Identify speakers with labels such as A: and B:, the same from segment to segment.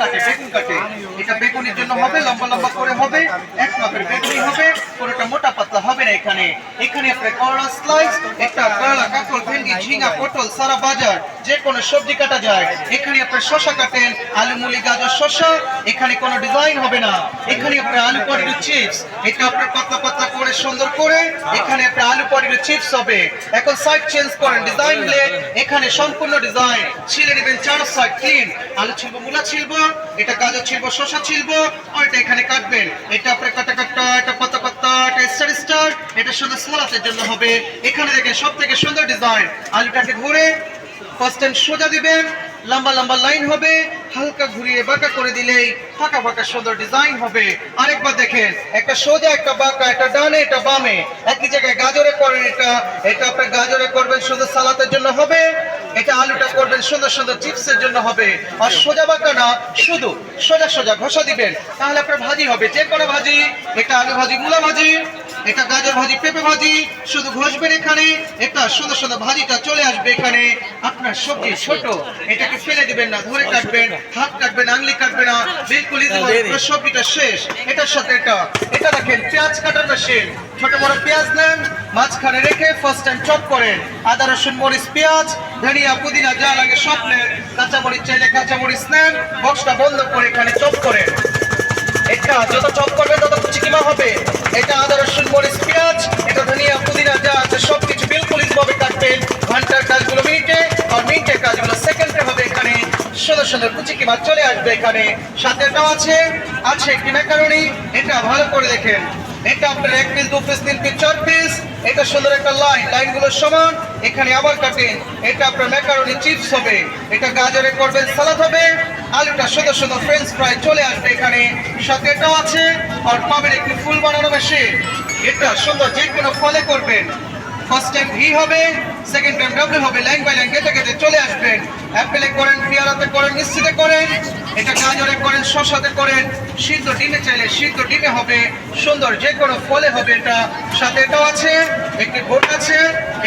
A: কাটে বেগুন কাটে এটা বেগুনের জন্য হবে লম্বা লম্বা করে হবে। মাপের বেগুনি হবে কোনোটা মোটা পাতলা হবে না এখানে। এখানে আপনার করলা স্লাইস একটা করলা কাকল ভেন্ডি ঝিঙ্গা পটল, সারা বাজার, যে কোনো সবজি কাটা যায়। এখানে আপনার শশা কাটেন, আলু, মুলি, গাজর শশা এখানে কোনো ডিজাইন হবে না। এখানে আপনার আলু পটেটো চিপস এটা আপনার পাতলা পাতলা করে, সুন্দর করে, এখানে আপনার আলু পটেটো চিপস হবে। এখন সাইড চেঞ্জ করেন ডিজাইন নিলে, এখানে সম্পূর্ণ ডিজাইন ছিলে নেবেন চার সাইড ক্লিন আলু ছিলব, মূলা ছিলব, এটা গাজর ছিলব শশা ছিলব, আর এটা এখানে কাটবেন। এটা আপনার সোজা দিবেন, লম্বা লম্বা লাইন হবে, হালকা ঘুরিয়ে বাঁকা করে দিলেই ফাঁকা ফাঁকা সুন্দর ডিজাইন হবে। আরেকবার দেখেন, একটা সোজা, একটা বাঁকা, একটা ডানে এটা বামে। একই জায়গায় গাজরে করেন এটা এটা আপনার গাজরে করবেন শুধু সালাতের জন্য সুন্দর সুন্দর চিপসের জন্য হবে। আর সোজা বাঁকা না, শুধু সোজা সোজা ঘষা দিবেন। তাহলে আপনার ভাজি হবে। যে কোনো ভাজি, একটা আলু ভাজি, মূলা ভাজি। এটা গাজর ভাজি, পেঁপে ভাজি, শুধু ঘষবেন এখানে এটা সুন্দর সুন্দর ভাজিটা চলে আসবে এখানে। আপনার সবজি ছোট, এটাকে ফেলে দিবেন না, ধরে কাটবেন, হাত কাটবেন, আংলি কাটবে না, বিলকুল সবজিটা শেষ। এটার সাথে এটা এটা দেখেন, পেঁয়াজ কাটার মেশিন ছোট বড় পেঁয়াজ নেন, মাঝখানে রেখে ফার্স্ট টাইম চপ করেন। আদা, রসুন, মরিচ, পেঁয়াজ, ধনিয়া, পুদিনা, যা লাগে সব নেন। কাঁচা মরিচ চাইলে কাঁচা মরিচ নেন বক্সটা বন্ধ করে এখানে চপ করেন। এটা যত চপ করবে তত চিকিমা হবে। এটা বিলকুল ভাবে কাটবেন ঘণ্টার কাজগুলো মিনিটে আর মিনিটের কাজগুলো সেকেন্ডে হবে এখানে। সুন্দর সুন্দর কুচি কিমা চলে আসবে এখানে। সাথে এটাও আছে আছে একটি ম্যাকারনি এটা ভালো করে দেখেন। এটা আপনার এক পিস দু পিস তিন পিস চার পিস এটা সুন্দর একটা লাইন লাইনগুলো সমান। এখানে আবার কাটেন এটা আপনার ম্যাকারনি চিপস হবে, এটা গাজরে করবেন সালাদ হবে। আলুটা সুন্দর সুন্দর ফ্রেঞ্চ ফ্রাই চলে আসবে এখানে। সাথে এটাও আছে, আর পাবেন একটি ফুল বানানো মেশিন এটা সুন্দর যে কোনো ফলে করবেন। ফার্স্ট টাইম ভি হবে সেকেন্ড টাইম ডাব্লিউ হবে লাইন বাই লাইন কেটে কেটে চলে আসবেন অ্যাপেলে করেন পেয়ারাতে করেন নিশ্চিতে করেন, এটা গাজরে করেন শশাতে করেন, সিদ্ধ ডিমে চাইলে সিদ্ধ ডিমে হবে, সুন্দর যে কোনো ফলে হবে এটা। সাথে এটাও আছে, একটি বোর্ড আছে,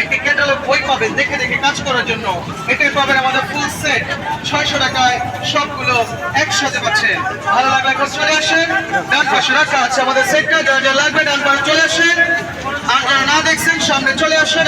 A: একটি ক্যাটালগ বই পাবেন, দেখে দেখে কাজ করার জন্য। এটাই পাবেন আমাদের ফুল সেট ছয়শো টাকায় সবগুলো একসাথে পাচ্ছেন। ভালো লাগলে চলে আসেন, ডান পাশে রাখা আছে আমাদের সেটটা যা যা লাগবে ডান পাশে চলে আসেন। আর যারা না দেখছেন সামনে চলে আসেন।